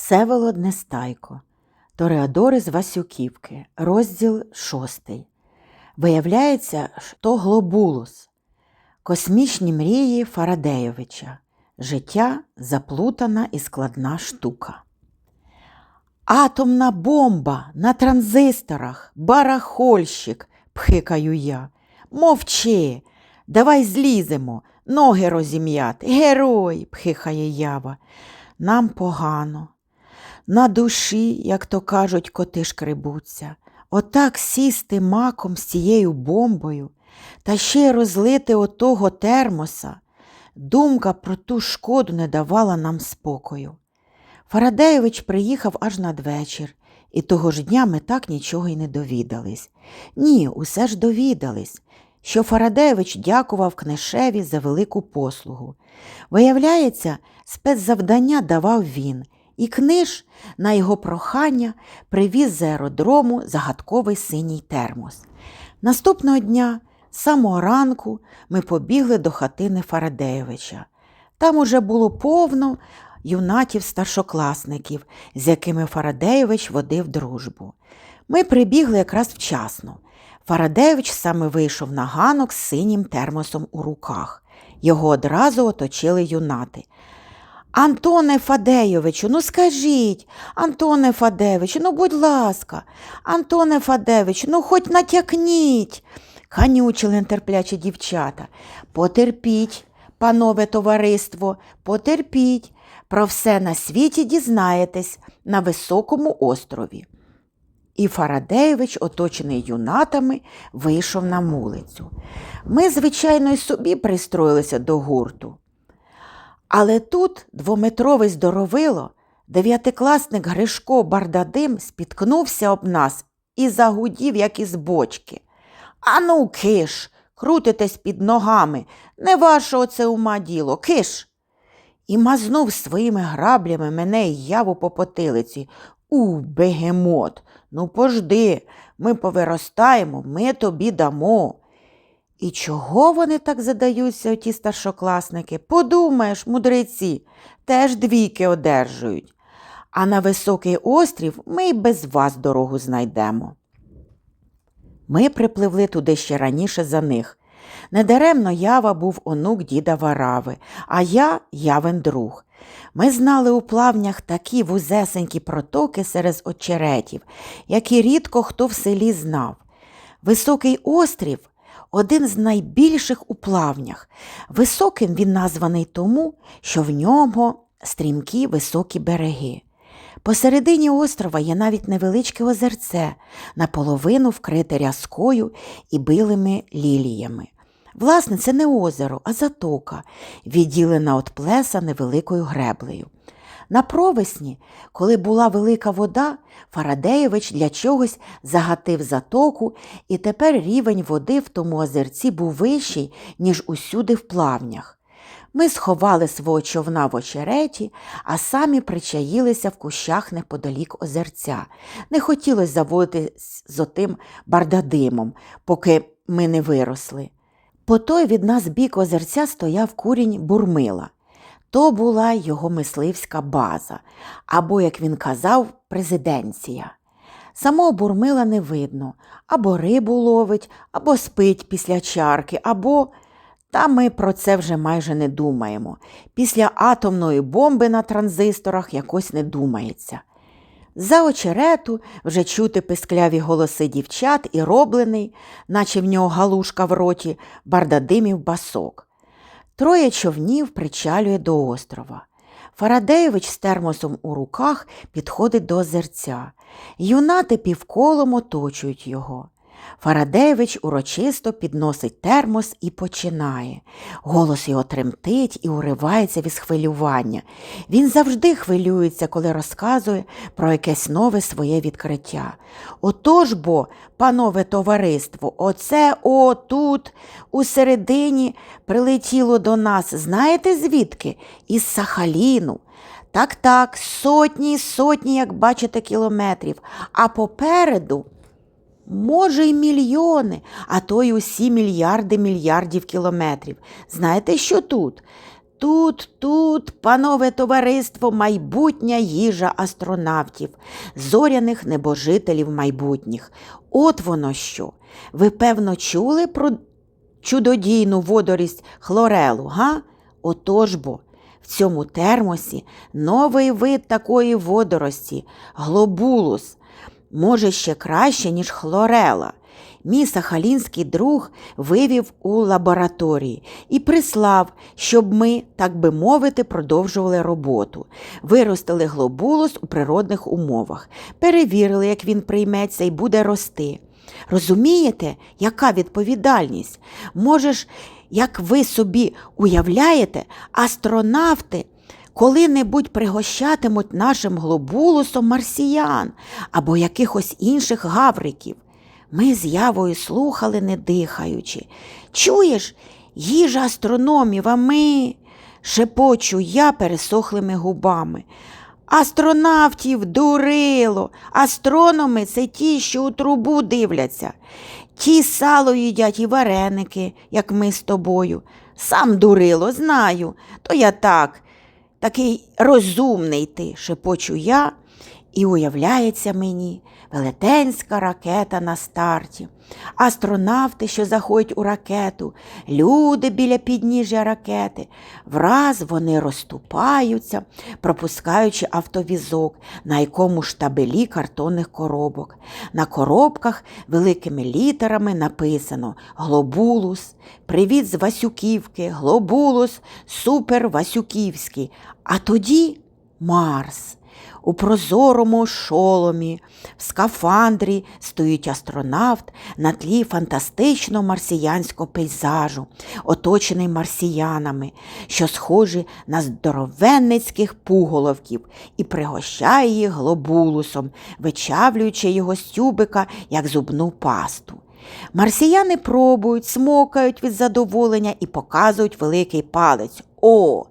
Всеволод Нестайко, Тореадори з Васюківки, розділ шостий. Виявляється, що глобулус, космічні мрії Фарадеєвича, життя заплутана і складна штука. Атомна бомба на транзисторах, барахольщик, пхикаю я. Мовчи, давай зліземо, ноги розім'яти. Герой, пхихає ява. Нам погано. На душі, як то кажуть, коти шкребуться. Отак сісти маком з цією бомбою та ще й розлити отого термоса. Думка про ту шкоду не давала нам спокою. Фарадеєвич приїхав аж надвечір, і того ж дня ми так нічого й не довідались. Ні, усе ж довідались, що Фарадеєвич дякував книшеві за велику послугу. Виявляється, спецзавдання давав він, і книж на його прохання привіз з аеродрому загадковий синій термос. Наступного дня, з самого ранку, ми побігли до хатини Фарадеєвича. Там уже було повно юнатів старшокласників, з якими Фарадеєвич водив дружбу. Ми прибігли якраз вчасно. Фарадеєвич саме вийшов на ганок з синім термосом у руках. Його одразу оточили юнати. Антоне Фадейовичу, ну скажіть, Антоне Фадеевичу, ну будь ласка, Антоне Фадеевичу, ну хоч натякніть. Ханючили нетерплячі дівчата. Потерпіть, панове товариство, потерпіть. Про все на світі дізнаєтесь на високому острові. І Фарадеєвич, оточений юнатами, вийшов на вулицю. Ми, звичайно, й собі пристроїлися до гурту. Але тут двометровий здоровило, дев'ятикласник Гришко Бардадим спіткнувся об нас і загудів, як із бочки. Ану, киш, крутитесь під ногами, не вашого це ума діло, киш. І мазнув своїми граблями мене й яву по потилиці. У, бегемот, ну пожди, ми повиростаємо, ми тобі дамо. І чого вони так задаються, оті старшокласники? Подумаєш, мудреці, теж двійки одержують. А на високий острів ми й без вас дорогу знайдемо. Ми припливли туди ще раніше за них. Недаремно ява був онук діда Варави, а я явен друг. Ми знали у плавнях такі вузесенькі протоки серед очеретів, які рідко хто в селі знав. Високий острів один з найбільших у плавнях. Високим він названий тому, що в ньому стрімкі високі береги. Посередині острова є навіть невеличке озерце, наполовину вкрите рязкою і билими ліліями. Власне, це не озеро, а затока, відділена від плеса невеликою греблею. На провесні, коли була велика вода, Фарадеєвич для чогось загатив затоку, і тепер рівень води в тому озерці був вищий, ніж усюди в плавнях. Ми сховали свого човна в очереті, а самі причаїлися в кущах неподалік озерця. Не хотілося заводити з отим бардадимом, поки ми не виросли. По той від нас бік озерця стояв курінь бурмила. То була його мисливська база, або, як він казав, президенція. Самого бурмила не видно, або рибу ловить, або спить після чарки, або. Та ми про це вже майже не думаємо. Після атомної бомби на транзисторах якось не думається. За очерету вже чути пискляві голоси дівчат і роблений, наче в нього галушка в роті, бардадимів басок. Троє човнів причалює до острова. Фарадеєвич з термосом у руках підходить до озерця. Юнати півколом оточують його. Фарадеєвич урочисто підносить термос і починає. Голос його тремтить і уривається від схвилювання. Він завжди хвилюється, коли розказує про якесь нове своє відкриття. Отож бо, панове товариство, оце о тут, у середині прилетіло до нас, знаєте звідки? Із Сахаліну. Так, так, сотні й сотні, як бачите, кілометрів, а попереду. Може, й мільйони, а то й усі мільярди мільярдів кілометрів. Знаєте, що тут? тут, тут, панове товариство, майбутня їжа астронавтів, зоряних небожителів майбутніх. От воно що. Ви, певно, чули про чудодійну водорість хлорелу, га? Отож бо. В цьому термосі новий вид такої водорості глобулус. Може, ще краще, ніж хлорела. Мій сахалінський друг вивів у лабораторії і прислав, щоб ми, так би мовити, продовжували роботу. Виростили глобулус у природних умовах, перевірили, як він прийметься і буде рости. Розумієте, яка відповідальність? Може як ви собі уявляєте, астронавти коли-небудь пригощатимуть нашим глобулусом марсіян або якихось інших гавриків. Ми з явою слухали, не дихаючи. Чуєш, їжа астрономів, а ми, шепочу я пересохлими губами. Астронавтів дурило, астрономи це ті, що у трубу дивляться. Ті сало їдять і вареники, як ми з тобою. Сам дурило, знаю, то я так, такий розумний ти, шепочу я, і уявляється мені велетенська ракета на старті, астронавти, що заходять у ракету, люди біля підніжжя ракети. Враз вони розступаються, пропускаючи автовізок, на якому штабелі картонних коробок. На коробках великими літерами написано Глобулус, Привіт з Васюківки, Глобулус, Супер Васюківський. А тоді Марс. У прозорому шоломі, в скафандрі стоїть астронавт на тлі фантастичного марсіянського пейзажу, оточений марсіянами, що схожі на здоровенницьких пуголовків, і пригощає їх глобулусом, вичавлюючи його з тюбика, як зубну пасту. Марсіяни пробують, смокають від задоволення і показують великий палець. О!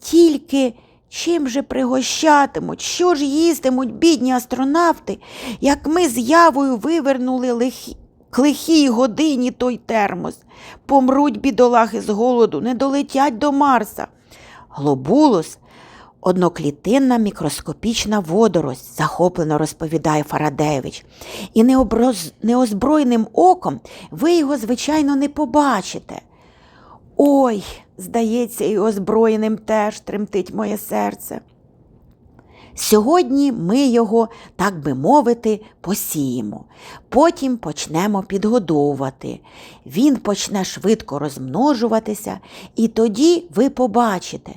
Тільки чим же пригощатимуть, що ж їстимуть бідні астронавти, як ми з явою вивернули лихі, к лихій годині той термос. Помруть бідолахи з голоду, не долетять до Марса. Глобулус одноклітинна мікроскопічна водорость, захоплено розповідає Фарадевич. І неозброєним оком ви його, звичайно, не побачите. Ой, здається, і озброєним теж тремтить моє серце. Сьогодні ми його, так би мовити, посіємо, потім почнемо підгодовувати. Він почне швидко розмножуватися, і тоді ви побачите.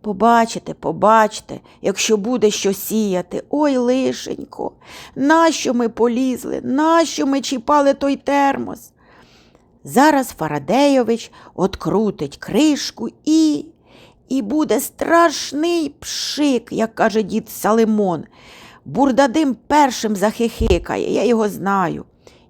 Побачите, побачите, якщо буде що сіяти. Ой, лишенько, нащо ми полізли, нащо ми чіпали той термос? Зараз Фарадейович открутить кришку і. І буде страшний пшик, як каже дід Салимон. Бурдадим першим захихикає, я його знаю.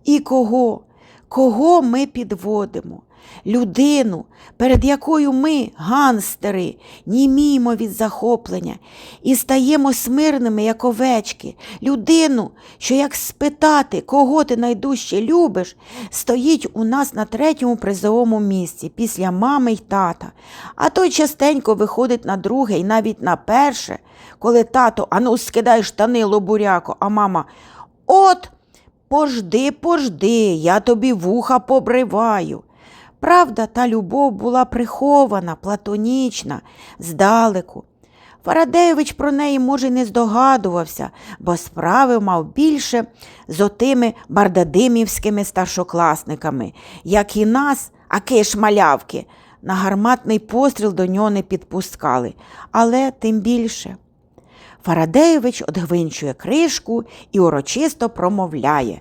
І кого? Кого ми підводимо? Людину, перед якою ми, ганстери, німімо від захоплення і стаємо смирними, як овечки, людину, що, як спитати, кого ти найдужче любиш, стоїть у нас на третьому призовому місці після мами й тата, а той частенько виходить на друге і навіть на перше, коли тато, ану, скидай штани лобуряко, а мама от. Пожди, пожди, я тобі вуха побриваю. Правда, та любов була прихована, платонічна, здалеку. Фарадеєвич про неї, може, й не здогадувався, бо справи мав більше з отими бардадимівськими старшокласниками, як і нас, аки ж малявки, на гарматний постріл до нього не підпускали, але тим більше. Фарадеєвич одгвинчує кришку і урочисто промовляє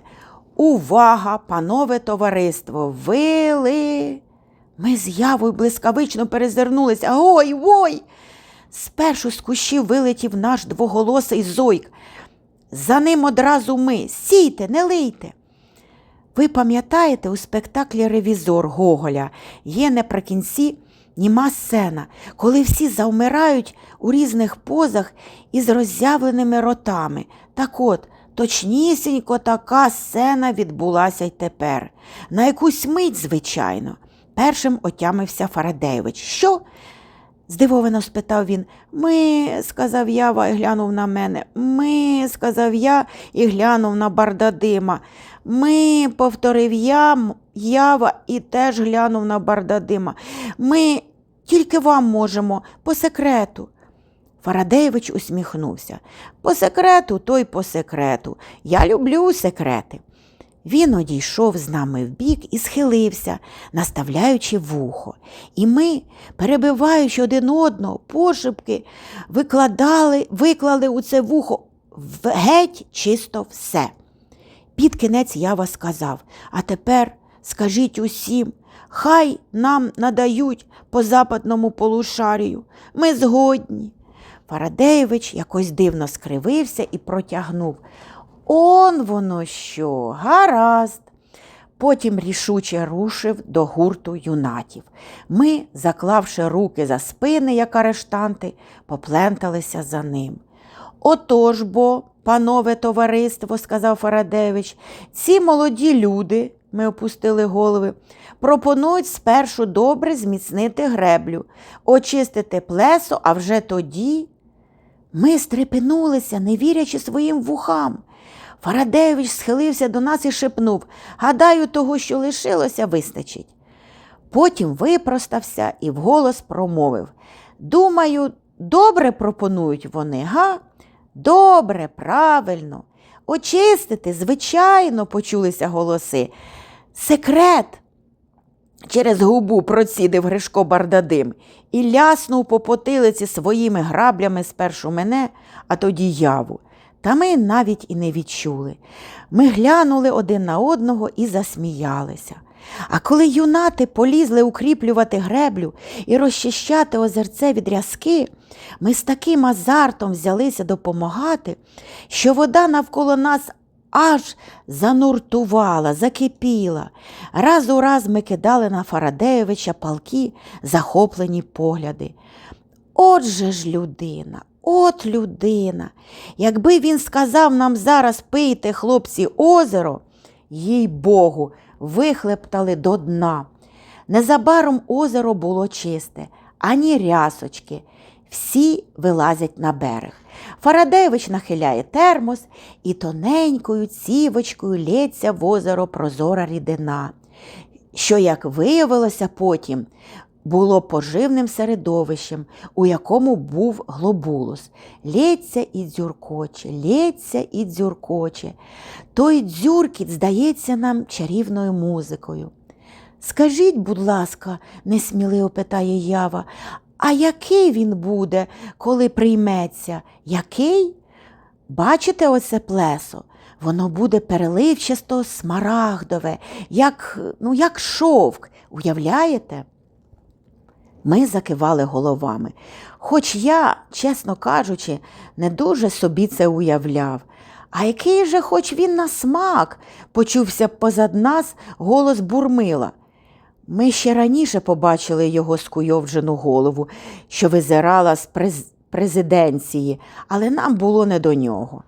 Увага, панове товариство, вили. Ми з явою блискавично перезирнулися. Ой ой! Спершу з кущів вилетів наш двоголосий зойк. За ним одразу ми. Сійте, не лийте. Ви пам'ятаєте, у спектаклі Ревізор Гоголя є наприкінці німа сцена, коли всі завмирають у різних позах із роззявленими ротами. Так от, точнісінько така сцена відбулася й тепер. На якусь мить, звичайно, першим отямився Фарадеєвич. Що? здивовано спитав він. Ми, сказав Ява і глянув на мене. Ми, сказав я і глянув на Бардадима. Ми, повторив я, Ява і теж глянув на Бардадима. Ми тільки вам можемо, по секрету. Фарадеєвич усміхнувся. По секрету, то й по секрету. Я люблю секрети. Він одійшов з нами вбік і схилився, наставляючи вухо. І ми, перебиваючи один одного, пошепки, викладали, виклали у це вухо геть чисто все. Під кінець Ява сказав, а тепер скажіть усім, хай нам надають по западному полушарію. Ми згодні. Фарадеєвич якось дивно скривився і протягнув. Он воно що, гаразд. Потім рішуче рушив до гурту юнатів. Ми, заклавши руки за спини, як арештанти, попленталися за ним. Отож бо, панове товариство, сказав Фарадевич, ці молоді люди, ми опустили голови, пропонують спершу добре зміцнити греблю, очистити плесо, а вже тоді. Ми стрепенулися, не вірячи своїм вухам. Фарадеєвич схилився до нас і шепнув Гадаю, того, що лишилося, вистачить. Потім випростався і вголос промовив Думаю, добре пропонують вони, га? Добре, правильно. Очистити, звичайно, почулися голоси. Секрет. Через губу процідив Гришко Бардадим і ляснув по потилиці своїми граблями спершу мене, а тоді яву. Та ми навіть і не відчули. Ми глянули один на одного і засміялися. А коли юнати полізли укріплювати греблю і розчищати озерце від рязки, ми з таким азартом взялися допомагати, що вода навколо нас аж зануртувала, закипіла. Раз у раз ми кидали на Фарадеєвича палки захоплені погляди. От же ж людина, от людина. Якби він сказав нам зараз пийте, хлопці, озеро, їй Богу, вихлептали до дна. Незабаром озеро було чисте, ані рясочки. Всі вилазять на берег. Фарадеєвич нахиляє термос і тоненькою цівочкою лється в озеро прозора рідина, що, як виявилося потім, було поживним середовищем, у якому був глобулус. Лється і дзюркоче, лється і дзюркоче. Той дзюркіт здається нам чарівною музикою. Скажіть, будь ласка, несміливо питає Ява, а який він буде, коли прийметься? Який? Бачите оце плесо? Воно буде переливчасто смарагдове, як, ну, як шовк. Уявляєте? Ми закивали головами. Хоч я, чесно кажучи, не дуже собі це уявляв. А який же, хоч він на смак, почувся позад нас голос бурмила. Ми ще раніше побачили його скуйовджену голову, що визирала з през... президенції, але нам було не до нього.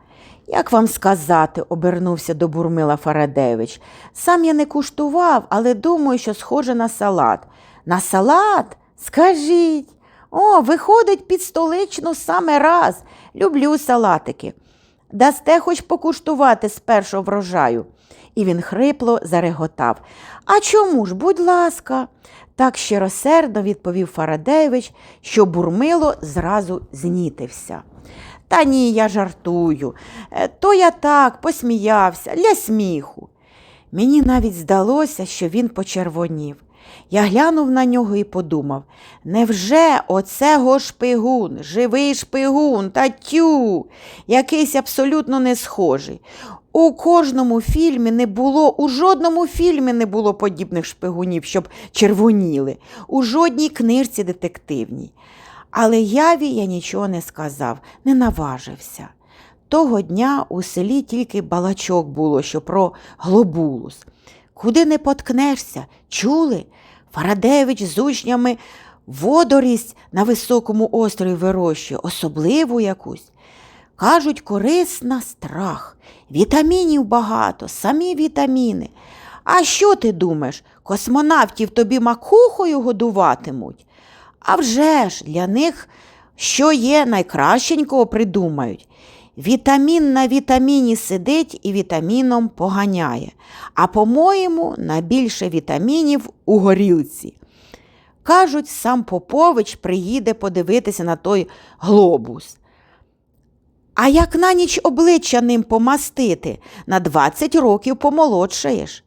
Як вам сказати, обернувся до Бурмила Фарадевич. Сам я не куштував, але думаю, що схоже на салат. На салат? Скажіть. О, виходить під столичну саме раз. Люблю салатики. Дасте хоч покуштувати з першого врожаю. І він хрипло зареготав. А чому ж, будь ласка, так щиросердно відповів Фарадеєвич, що бурмило зразу знітився. Та ні, я жартую. Е, То я так посміявся для сміху. Мені навіть здалося, що він почервонів. Я глянув на нього і подумав: невже оцего шпигун, живий шпигун, та тю, якийсь абсолютно не схожий. У кожному фільмі не було, у жодному фільмі не було подібних шпигунів, щоб червоніли, у жодній книжці детективній. Але яві я нічого не сказав, не наважився. Того дня у селі тільки балачок було, що про глобулус. Куди не поткнешся, чули? Фарадевич з учнями водорість на високому острові вирощує, особливу якусь. Кажуть, корисна страх, вітамінів багато, самі вітаміни. А що ти думаєш, космонавтів тобі макухою годуватимуть? А вже ж для них що є найкращенького придумають. Вітамін на вітаміні сидить і вітаміном поганяє. А по-моєму, найбільше вітамінів у горілці. Кажуть, сам Попович приїде подивитися на той глобус. А як на ніч обличчя ним помастити, на 20 років помолодшаєш.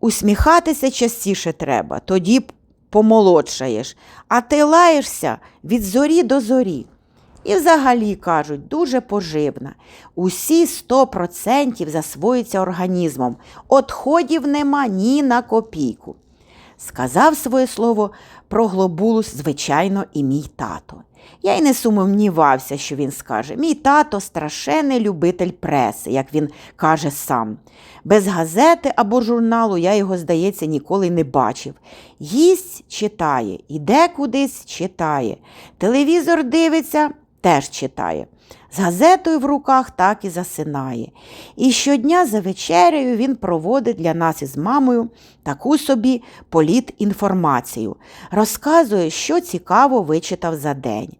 Усміхатися частіше треба, тоді помолодшаєш, а ти лаєшся від зорі до зорі. І взагалі кажуть, дуже поживна. Усі 100% засвоюються організмом. Отходів нема ні на копійку. Сказав своє слово про глобулус, звичайно, і мій тато. Я й не сумнівався, що він скаже. Мій тато страшенний любитель преси, як він каже сам. Без газети або журналу я його, здається, ніколи не бачив. Їсть читає, іде кудись читає. Телевізор дивиться, теж читає. З газетою в руках так і засинає. І щодня за вечерею він проводить для нас із мамою таку собі політінформацію, розказує, що цікаво вичитав за день.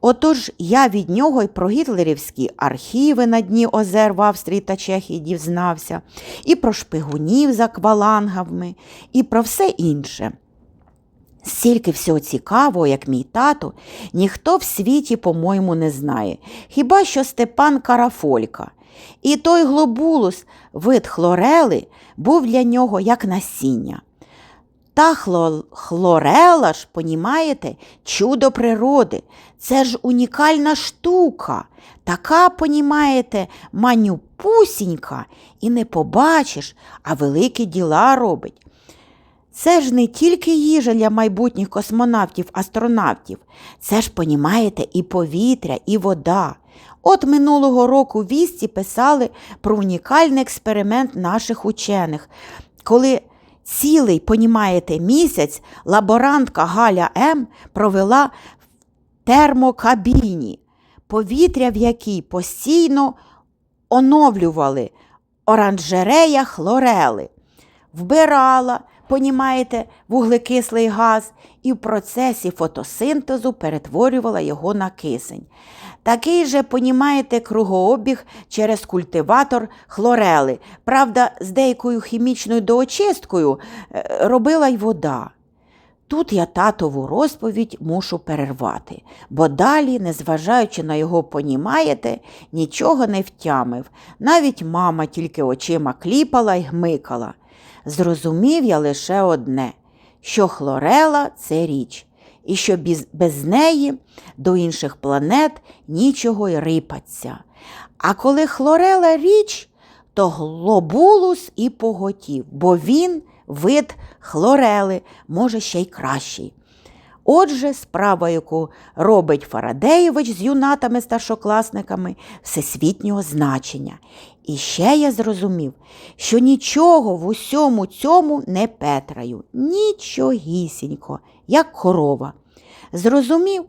Отож я від нього й про гітлерівські архіви на дні озер в Австрії та Чехії дізнався, і про шпигунів за квалангами, і про все інше. Стільки всього цікавого, як мій тато, ніхто в світі, по-моєму, не знає, хіба що Степан Карафолька. І той глобулус, вид хлорели, був для нього як насіння. Та хло- хлорела ж, понімаєте, чудо природи. Це ж унікальна штука. Така, понімаєте, манюпусінька, і не побачиш, а великі діла робить. Це ж не тільки їжа для майбутніх космонавтів-астронавтів, це ж, понімаєте, і повітря, і вода. От минулого року вісті писали про унікальний експеримент наших учених, коли цілий, понімаєте, місяць лаборантка Галя М. провела в термокабіні, повітря в якій постійно оновлювали оранжерея хлорели вбирала, понімаєте, вуглекислий газ і в процесі фотосинтезу перетворювала його на кисень. Такий же, понімаєте, кругообіг через культиватор хлорели. Правда, з деякою хімічною доочисткою е, робила й вода. Тут я татову розповідь мушу перервати, бо далі, незважаючи на його понімаєте, нічого не втямив. Навіть мама тільки очима кліпала й гмикала. Зрозумів я лише одне, що хлорела це річ, і що без, неї до інших планет нічого й рипаться. А коли хлорела річ, то глобулус і поготів, бо він вид хлорели, може ще й кращий. Отже, справа, яку робить Фарадеєвич з юнатами старшокласниками всесвітнього значення. І ще я зрозумів, що нічого в усьому цьому не петраю, нічогісінько, як корова. Зрозумів,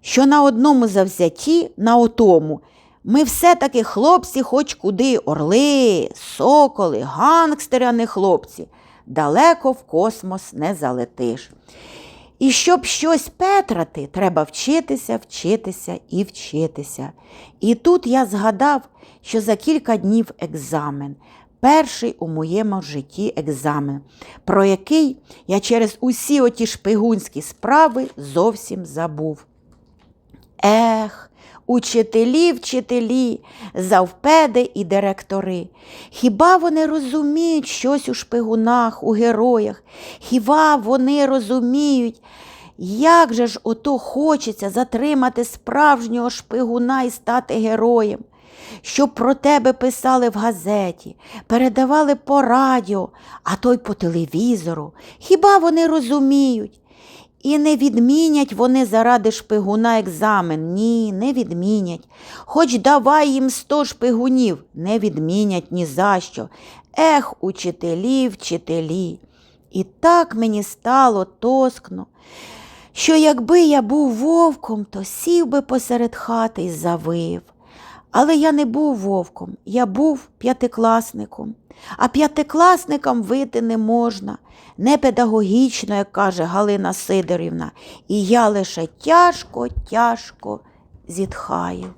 що на одному завзятті, на отому, ми все-таки хлопці, хоч куди, орли, соколи, гангстери, а не хлопці. Далеко в космос не залетиш. І щоб щось петрати, треба вчитися, вчитися і вчитися. І тут я згадав, що за кілька днів екзамен, перший у моєму житті екзамен, про який я через усі оті шпигунські справи зовсім забув. Ех, учителі, вчителі, завпеди і директори. Хіба вони розуміють щось у шпигунах, у героях? Хіба вони розуміють, як же ж ото хочеться затримати справжнього шпигуна і стати героєм? Щоб про тебе писали в газеті, передавали по радіо, а то й по телевізору. Хіба вони розуміють? І не відмінять вони заради шпигуна екзамен. Ні, не відмінять. Хоч давай їм сто шпигунів, не відмінять ні за що. Ех, учителі, вчителі. І так мені стало тоскно, що якби я був вовком, то сів би посеред хати і завив. Але я не був вовком, я був п'ятикласником. А п'ятикласникам вити не можна, не педагогічно, як каже Галина Сидорівна, і я лише тяжко, тяжко зітхаю.